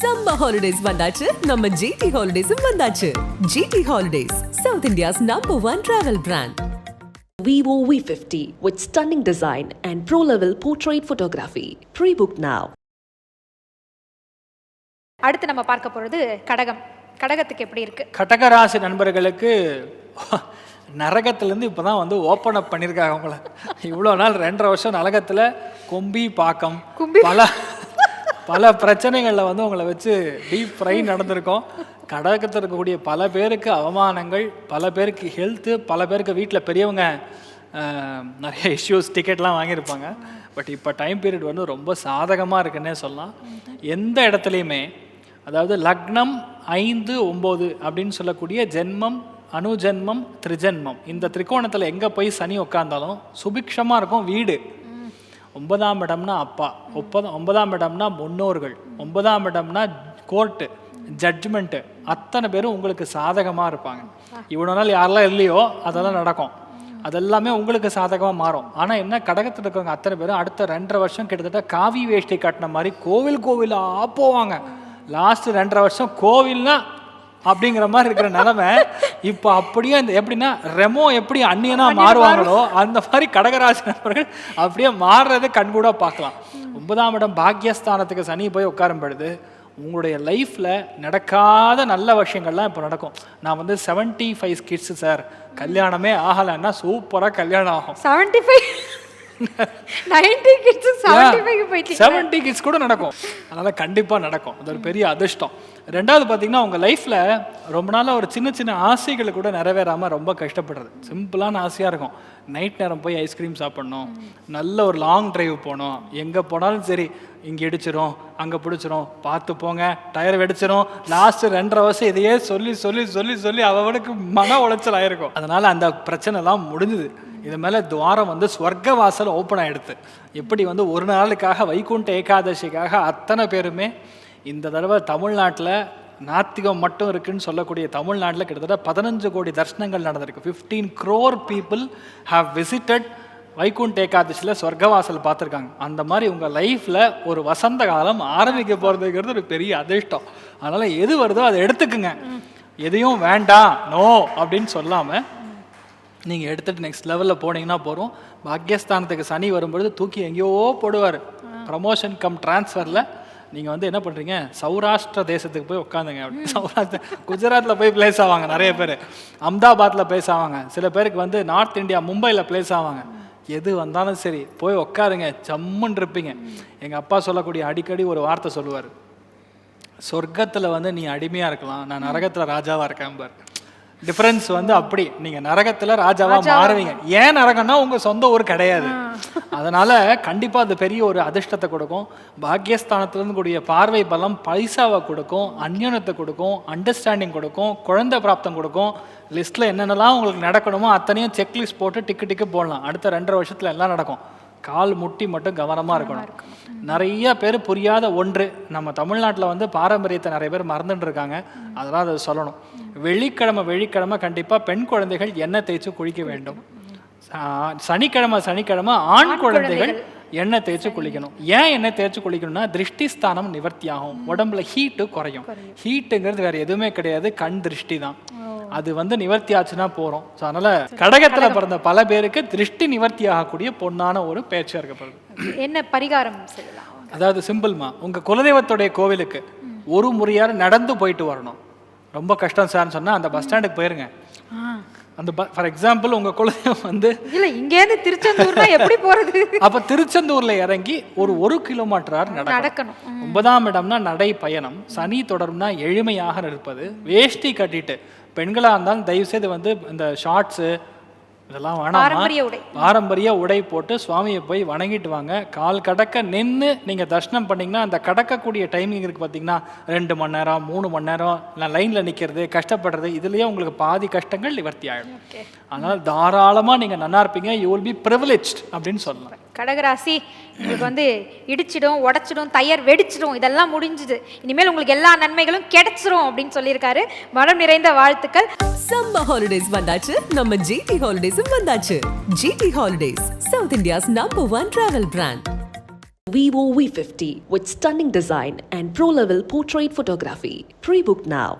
Summer holidays வந்தாச்சு. நம்ம GT ஹாலிடேஸும் வந்தாச்சு. GT holidays South India's number one travel brand Vivo V50 with stunning design and pro level portrait photography. Pre book now. அடுத்து நம்ம பார்க்க போகிறது கடகம். கடகத்துக்கு எப்படி இருக்கு? கடகராசி நண்பர்களுக்கு நரகத்துலேருந்து இப்போ தான் வந்து ஓப்பன் அப் பண்ணியிருக்காங்க அவங்கள இவ்வளோ நாள் ரெண்டரை வருஷம் நரகத்தில் கொம்பி பாக்கம் பல பல பிரச்சனைகளில் வந்து உங்களை வச்சு டீப் ஃப்ரை நடந்திருக்கோம். கடகத்தில் இருக்கக்கூடிய பல பேருக்கு அவமானங்கள் பல பேருக்கு ஹெல்த்து பல பேருக்கு வீட்டில் பெரியவங்க நிறைய இஷ்யூஸ் டிக்கெட்லாம் வாங்கியிருப்பாங்க. பட் இப்போ டைம் பீரியட் வந்து ரொம்ப சாதகமாக இருக்குன்னே சொல்லலாம். எந்த இடத்துலையுமே அதாவது லக்னம் ஐந்து ஒம்பது அப்படின்னு சொல்லக்கூடிய ஜென்மம் அனுஜென்மம் திரிஜென்மம். இந்த திரிகோணத்தில் எங்கே போய் சனி உட்காந்தாலும் சுபிக்ஷமாக இருக்கும் வீடு. ஒன்பதாம் இடம்னா அப்பா ஒப்பதாம் ஒன்பதாம் இடம்னா முன்னோர்கள் ஒன்பதாம் இடம்னா கோர்ட்டு ஜட்ஜ்மெண்ட்டு அத்தனை பேரும் உங்களுக்கு சாதகமாக இருப்பாங்க. இவ்வளோ நாள் யாரெல்லாம் இல்லையோ அதெல்லாம் நடக்கும். அதெல்லாமே உங்களுக்கு சாதகமாக மாறும். ஆனால் என்ன கடகத்தில் இருக்கவங்க அத்தனை பேரும் அடுத்த ரெண்டரை வருஷம் கிட்டத்தட்ட காவி வேஷ்டி கட்டின மாதிரி கோவில் கோவிலாக போவாங்க. லாஸ்ட் ரெண்டரை வருஷம் கோவில்னா அப்படிங்கிற மாதிரி இருக்கிற நிலைமை இப்போ அப்படியே இந்த எப்படின்னா ரெமோ எப்படி அந்நியனா மாறுவாங்களோ அந்த மாதிரி கடகராசி நண்பர்கள் அப்படியே மாறுறதை கண்கூட பார்க்கலாம். ஒன்பதாம் இடம் பாக்கியஸ்தானத்துக்கு சனி போய் உட்காரும் பொழுது உங்களுடைய லைஃப்பில் நடக்காத நல்ல விஷயங்கள்லாம் இப்போ நடக்கும். நான் வந்து செவன்ட்டி ஃபைவ் கிட்ஸு சார் கல்யாணமே ஆகலைன்னா சூப்பராக கல்யாணம் ஆகும். செவன்டி ஃபைவ் செவன்டி கிட்ஸ் கூட நடக்கும். அதனால கண்டிப்பாக நடக்கும். அது ஒரு பெரிய அதிர்ஷ்டம். ரெண்டாவது பார்த்தீங்கன்னா உங்கள் லைஃப்பில் ரொம்ப நாளாக ஒரு சின்ன சின்ன ஆசைகள் கூட நிறைவேறாமல் ரொம்ப கஷ்டப்படுறது. சிம்பிளான ஆசையாக இருக்கும். நைட் நேரம் போய் ஐஸ்கிரீம் சாப்பிட்ணும். நல்ல ஒரு லாங் டிரைவ் போகணும். எங்கே போனாலும் சரி இங்கே இடிச்சிரும் அங்கே பிடிச்சிரும். பார்த்து போங்க டயர் வெடிச்சிரும். லாஸ்ட்டு ரெண்டரை வருஷம் இதையே சொல்லி சொல்லி சொல்லி சொல்லி அவனுக்கு மன உளைச்சல் ஆயிருக்கும். அதனால் அந்த பிரச்சனைலாம் முடிஞ்சுது. இது மேலே துவாரம் வந்து ஸ்வர்க்க வாசல் ஓப்பன் ஆகிடுது எப்படி வந்து ஒரு நாளுக்காக வைகுண்ட ஏகாதசிக்காக அத்தனை பேருமே இந்த தடவை தமிழ்நாட்டில் நாத்திகம் மட்டும் இருக்குன்னு சொல்லக்கூடிய தமிழ்நாட்டில் கிட்டத்தட்ட பதினஞ்சு கோடி தர்ஷனங்கள் நடந்திருக்கு. Fifteen crore people have visited Vaikunta ஏகாதசியில் சொர்க்கவாசல் பார்த்துருக்காங்க. அந்த மாதிரி உங்கள் லைஃப்பில் ஒரு வசந்த காலம் ஆரம்பிக்க போகிறதுங்கிறது ஒரு பெரிய அதிர்ஷ்டம். அதனால் எது வருதோ அதை எடுத்துக்குங்க. எதையும் வேண்டாம் நோ அப்படின்னு சொல்லாமல் நீங்கள் எடுத்துகிட்டு நெக்ஸ்ட் லெவலில் போனீங்கன்னா போகிறோம் பாக்கியஸ்தானத்துக்கு சனி வரும்பொழுது தூக்கி எங்கேயோ போடுவார். ப்ரமோஷன் கம் ட்ரான்ஸ்ஃபரில் நீங்கள் வந்து என்ன பண்ணுறீங்க சௌராஷ்டிர தேசத்துக்கு போய் உட்காந்துங்க. அப்படி சௌராஷ்டிர குஜராத்தில் போய் பிளேஸ் ஆவாங்க நிறைய பேர். அம்தாபாத்தில் பிளேஸ் ஆவாங்க. சில பேருக்கு வந்து நார்த் இந்தியா மும்பையில் பிளேஸ் ஆவாங்க. எது வந்தாலும் சரி போய் உட்காருங்க. ஜம்முன்னு இருப்பீங்க. எங்கள் அப்பா சொல்லக்கூடிய அடிக்கடி ஒரு வார்த்தை சொல்லுவார். சொர்க்கத்தில் வந்து நீ அடிமையாக இருக்கலாம். நான் நரகத்தில் ராஜாவாக இருக்கேன் பார். டிஃப்ரென்ஸ் வந்து அப்படி. நீங்கள் நரகத்தில் ராஜாவா மாறுவீங்க. ஏன் நரகம்னா உங்கள் சொந்த ஊர் கிடையாது. அதனால கண்டிப்பாக அது பெரிய ஒரு அதிர்ஷ்டத்தை கொடுக்கும். பாக்கியஸ்தானத்திலிருந்து கூடிய பார்வை பலம் பைசாவை கொடுக்கும் அந்யோனத்தை கொடுக்கும் அண்டர்ஸ்டாண்டிங் கொடுக்கும் குழந்தை பிராப்தம் கொடுக்கும். லிஸ்ட்டில் என்னென்னலாம் உங்களுக்கு நடக்கணுமோ அத்தனையும் செக்லிஸ்ட் போட்டு டிக்கு டிக்கு போடலாம். அடுத்த ரெண்டரை வருஷத்தில் எல்லாம் நடக்கும். கால் முட்டி மட்டும் கவனமாக இருக்கணும். நிறைய பேர் புரியாத ஒன்று நம்ம தமிழ்நாட்டில் வந்து பாரம்பரியத்தை நிறைய பேர் மறந்துட்டு இருக்காங்க. அதெல்லாம் அதை சொல்லணும். வெள்ளிக்கிழமை வெள்ளிக்கிழமை கண்டிப்பாக பெண் குழந்தைகள் எண்ணெய் தேய்ச்சி குளிக்க வேண்டும். சனிக்கிழமை சனிக்கிழமை ஆண் குழந்தைகள் எண்ணெய் தேய்ச்சி குளிக்கணும். ஏன் எண்ணெய் தேய்ச்சி குளிக்கணும்னா திருஷ்டி ஸ்தானம் நிவர்த்தி ஆகும் உடம்புல ஹீட்டு குறையும். ஹீட்டுங்கிறது வேற எதுவுமே கிடையாது கண் திருஷ்டி தான் அது வந்து நிவர்த்தி ஆச்சுன்னா போகிறோம் ஸோ அதனால கடகத்தில் பிறந்த பல பேருக்கு திருஷ்டி நிவர்த்தி ஆகக்கூடிய பொண்ணான ஒரு பேச்சாக இருக்கப்படுது என்ன பரிகாரம் அதாவது சிம்பிள்மா உங்க குலதெய்வத்துடைய கோவிலுக்கு ஒரு முறையாவது நடந்து போயிட்டு வரணும். ரொம்ப கஷ்டம் சார்னு சொன்னா அந்த பஸ் ஸ்டாண்டுக்கு போயிருங்க. அந்த ஃபார் எக்ஸாம்பிள் உங்க குலதெய்வம் வந்து இல்ல இங்கேருந்து திருச்செந்தூர்னா எப்படி போறது? அப்ப திருச்செந்தூர்ல இறங்கி ஒரு ஒரு கிலோமீட்டர் நடக்கணும். ஒன்பதாம் இடம்னா நடை பயணம் சனி தொடர்னா எளிமையாக இருப்பது வேஷ்டி கட்டிட்டு. பெண்களா இருந்தாலும் தயவு செய்து வந்து இந்த ஷார்ட்ஸு இதெல்லாம் வேணாமா? பாரம்பரிய உடை. பாரம்பரிய உடை போட்டு சுவாமியை போய் வணங்கிட்டு வாங்க. கால் கடக்க நின்று நீங்கள் தரிசனம் பண்ணீங்கன்னா அந்த கடக்கக்கூடிய டைமிங் இருக்குது பார்த்தீங்கன்னா ரெண்டு மணி நேரம் மூணு மணி நேரம் இல்லை லைனில் நிற்கிறது கஷ்டப்படுறது இதுலேயே உங்களுக்கு பாதி கஷ்டங்கள் நிவர்த்தி ஆகிடும் அதனால் தாராளமாக நீங்கள் நன்னா இருப்பீங்க. யூ வில் பி ப்ரிவிலேஜ்ட் அப்படின்னு சொல்லலாம். கடகராசி உங்களுக்கு வந்து இடிச்சிடும் உடைச்சிடும் டயர் வெடிச்சிடும் இதெல்லாம் முடிஞ்சுது. இனிமேல் உங்களுக்கு எல்லா நன்மைகளும் கிடைச்சிரும் அப்படின்னு சொல்லியிருக்காரு. மனம் நிறைந்த வாழ்த்துக்கள். சம்மர் ஹாலிடேஸ் வந்தாச்சு. நம்ம ஜிடி ஹாலிடேஸும் வந்தாச்சு GT holidays South India's number one travel brand Vivo V50 with stunning design and pro level portrait photography. Pre book now.